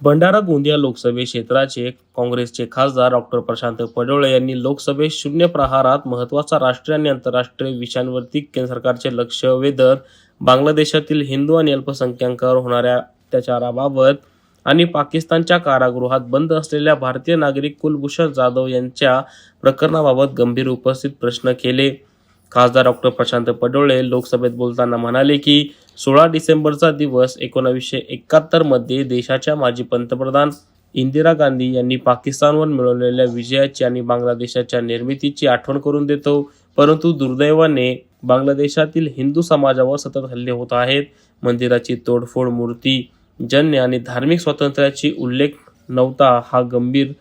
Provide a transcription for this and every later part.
भंडारा गोंदिया लोकसभा क्षेत्राचे काँग्रेसचे खासदार डॉक्टर प्रशांत पडोळे यांनी लोकसभेत शून्य प्रहारात महत्त्वाचा राष्ट्रीय आणि आंतरराष्ट्रीय विषयांवरती केंद्र सरकारचे लक्ष वेधत बांगलादेशातील हिंदू आणि अल्पसंख्याकांवर होणाऱ्या अत्याचाराबाबत आणि पाकिस्तानच्या कारागृहात बंद असलेल्या भारतीय नागरिक कुलभूषण जाधव यांच्या प्रकरणाबाबत गंभीर उपस्थित प्रश्न केले. खासदार डॉक्टर प्रशांत पडोळे लोकसभेत बोलताना म्हणाले की सोळा डिसेंबरचा दिवस एकोणावीसशे एकाहत्तरमध्ये देशाच्या माजी पंतप्रधान इंदिरा गांधी यांनी पाकिस्तानवर मिळवलेल्या विजयाची आणि बांगलादेशाच्या निर्मितीची आठवण करून देतो. परंतु दुर्दैवाने बांगलादेशातील हिंदू समाजावर सतत हल्ले होत आहेत. मंदिराची तोडफोड मूर्ती जन्य आणि धार्मिक स्वातंत्र्याची उल्लेख नव्हता हा गंभीर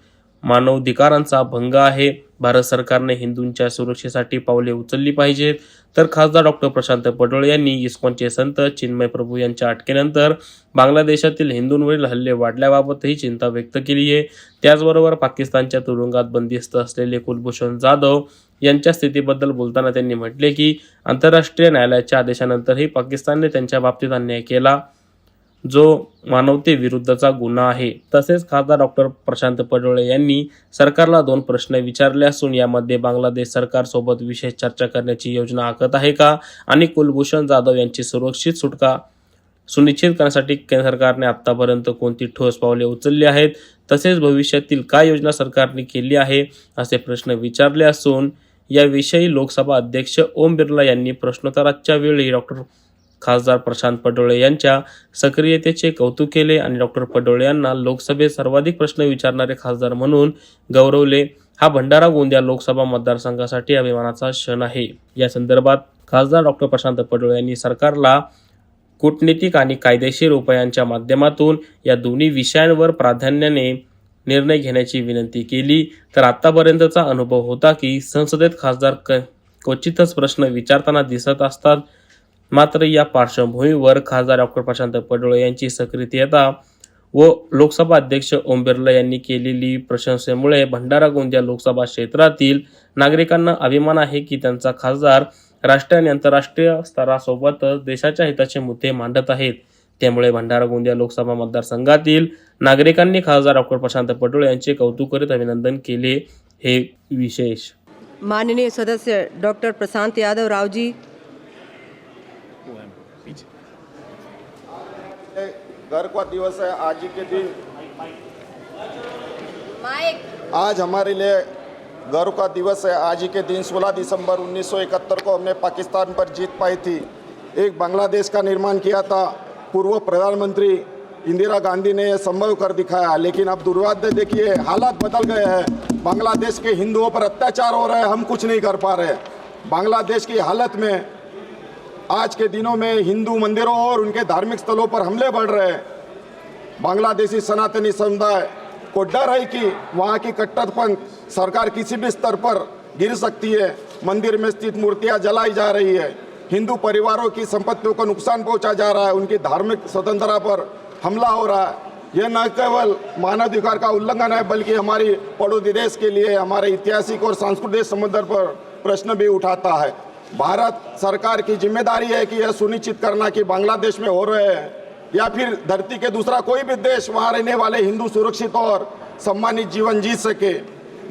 मानवाधिकारांचा भंग आहे. भारत सरकारने हिंदूंच्या सुरक्षेसाठी पावले उचलली पाहिजेत. तर खासदार डॉक्टर प्रशांत पटोळ यांनी इस्कॉनचे संत चिन्मय प्रभू यांच्या अटकेनंतर बांगलादेशातील हिंदूंवरील हल्ले वाढल्याबाबतही चिंता व्यक्त केली आहे. त्याचबरोबर पाकिस्तानच्या तुरुंगात बंदिस्त असलेले कुलभूषण जाधव यांच्या स्थितीबद्दल बोलताना त्यांनी म्हटले की आंतरराष्ट्रीय न्यायालयाच्या आदेशानंतरही पाकिस्तानने त्यांच्या बाबतीत अन्याय केला. जो मानवतेविरुद्धचा गुन्हा आहे. तसेच खासदार डॉक्टर प्रशांत पडोळे यांनी सरकारला दोन प्रश्न विचारले असून यामध्ये बांगलादेश सरकारसोबत विशेष चर्चा करण्याची योजना आखत आहे का? आणि कुलभूषण जाधव यांची सुरक्षित सुटका सुनिश्चित करण्यासाठी केंद्र सरकारने आत्तापर्यंत कोणती ठोस पावले उचलली आहेत? तसेच भविष्यातील काय योजना सरकारने केली आहे? असे प्रश्न विचारले असून याविषयी लोकसभा अध्यक्ष ओम बिर्ला यांनी प्रश्नोत्तराच्या वेळी डॉक्टर खासदार प्रशांत पडोळे यांच्या सक्रियतेचे कौतुक केले आणि डॉक्टर पडोळे यांना लोकसभेत सर्वाधिक प्रश्न विचारणारे खासदार म्हणून गौरवले. हा भंडारा गोंदिया लोकसभा मतदारसंघासाठी अभिमानाचा क्षण आहे. या संदर्भात खासदार डॉक्टर प्रशांत पडोळे यांनी सरकारला कूटनीतिक आणि कायदेशीर उपायांच्या माध्यमातून या दोन्ही विषयांवर प्राधान्याने निर्णय घेण्याची विनंती केली. तर आतापर्यंतचा अनुभव होता की संसदेत खासदार क क्वचितच प्रश्न विचारताना दिसत असतात. मात्र या पार्श्वभूमीवर खासदार डॉक्टर प्रशांत पडोळे यांची सक्रियता व लोकसभा अध्यक्ष ओम बिर्ला यांनी केलेली प्रशंसेमुळे भंडारा गोंदिया लोकसभा क्षेत्रातील नागरिकांना अभिमान आहे की त्यांचा खासदार राष्ट्रीय आणि आंतरराष्ट्रीय स्तरासोबतच देशाच्या हिताचे मुद्दे मांडत आहेत. त्यामुळे भंडारा गोंदिया लोकसभा मतदारसंघातील नागरिकांनी खासदार डॉक्टर प्रशांत पटोळे यांचे कौतुक करीत अभिनंदन केले. हे विशेष. माननीय सदस्य डॉक्टर प्रशांत यादव रावजी जी घर का दिवस है आज के दिन आज हमारे लिए गर्व का दिवस है आज ही के दिन 16 दिसंबर 1971 को हमने पाकिस्तान पर जीत पाई थी एक बांग्लादेश का निर्माण किया था पूर्व प्रधानमंत्री इंदिरा गांधी ने यह संभव कर दिखाया लेकिन अब दुर्भाग्य देखिए हालात बदल गए हैं बांग्लादेश के हिंदुओं पर अत्याचार हो रहे हैं हम कुछ नहीं कर पा रहे बांग्लादेश की हालत में आज के दिनों में हिंदू मंदिरों और उनके धार्मिक स्थलों पर हमले बढ़ रहे हैं। बांग्लादेशी सनातनी समुदाय को डर है कि वहाँ की कट्टरपंथ सरकार किसी भी स्तर पर गिर सकती है। मंदिर में स्थित मूर्तियाँ जलाई जा रही है। हिंदू परिवारों की संपत्तियों को नुकसान पहुँचा जा रहा है। उनकी धार्मिक स्वतंत्रता पर हमला हो रहा है। यह न केवल मानवाधिकार का उल्लंघन है, बल्कि हमारी पड़ोसी देश के लिए, हमारे ऐतिहासिक और सांस्कृतिक समुद्र पर प्रश्न भी उठाता है। भारत सरकार की ज़िम्मेदारी है कि यह सुनिश्चित करना कि बांग्लादेश में हो रहे हैं, या फिर धरती के दूसरा कोई भी देश वहाँ रहने वाले हिंदू सुरक्षित और सम्मानित जीवन जी सके।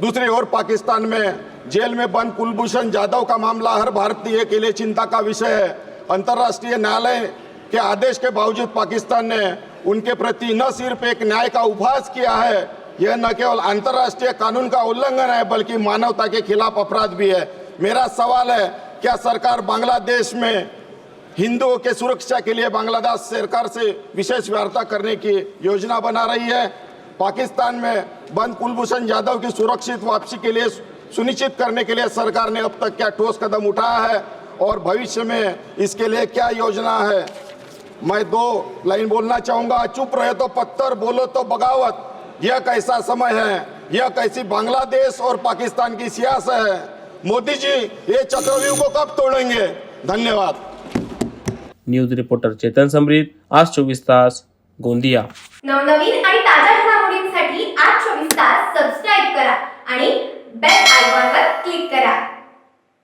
दूसरी ओर पाकिस्तान में जेल में बंद कुलभूषण जाधव का मामला हर भारतीय के लिए चिंता का विषय है। अंतर्राष्ट्रीय न्यायालय के आदेश के बावजूद पाकिस्तान ने उनके प्रति न सिर्फ़ एक न्याय का उपहास किया है, यह न केवल अंतर्राष्ट्रीय कानून का उल्लंघन है, बल्कि मानवता के खिलाफ अपराध भी है। मेरा सवाल है क्या सरकार बांग्लादेश में हिंदुओं के सुरक्षा के लिए बांग्लादेश सरकार से विशेष वार्ता करने की योजना बना रही है? पाकिस्तान में बंद कुलभूषण यादव की सुरक्षित वापसी के लिए सुनिश्चित करने के लिए सरकार ने अब तक क्या ठोस कदम उठाया है? और भविष्य में इसके लिए क्या योजना है? मैं दो लाइन बोलना चाहूँगा। चुप रहे तो पत्थर, बोलो तो बगावत। यह कैसा समय है? यह कैसी बांग्लादेश और पाकिस्तान की सियासत है? मोदी जी ये चक्रव्यूह को कब तोड़ेंगे. धन्यवाद. न्यूज रिपोर्टर चेतन समरीत आज चोवीस तास गोंदिया. नवनवीन आणि ताज्या घडामोडींसाठी आज चोवीस तास सबस्क्राईब करा आणि बेल आयकॉनवर क्लिक करा.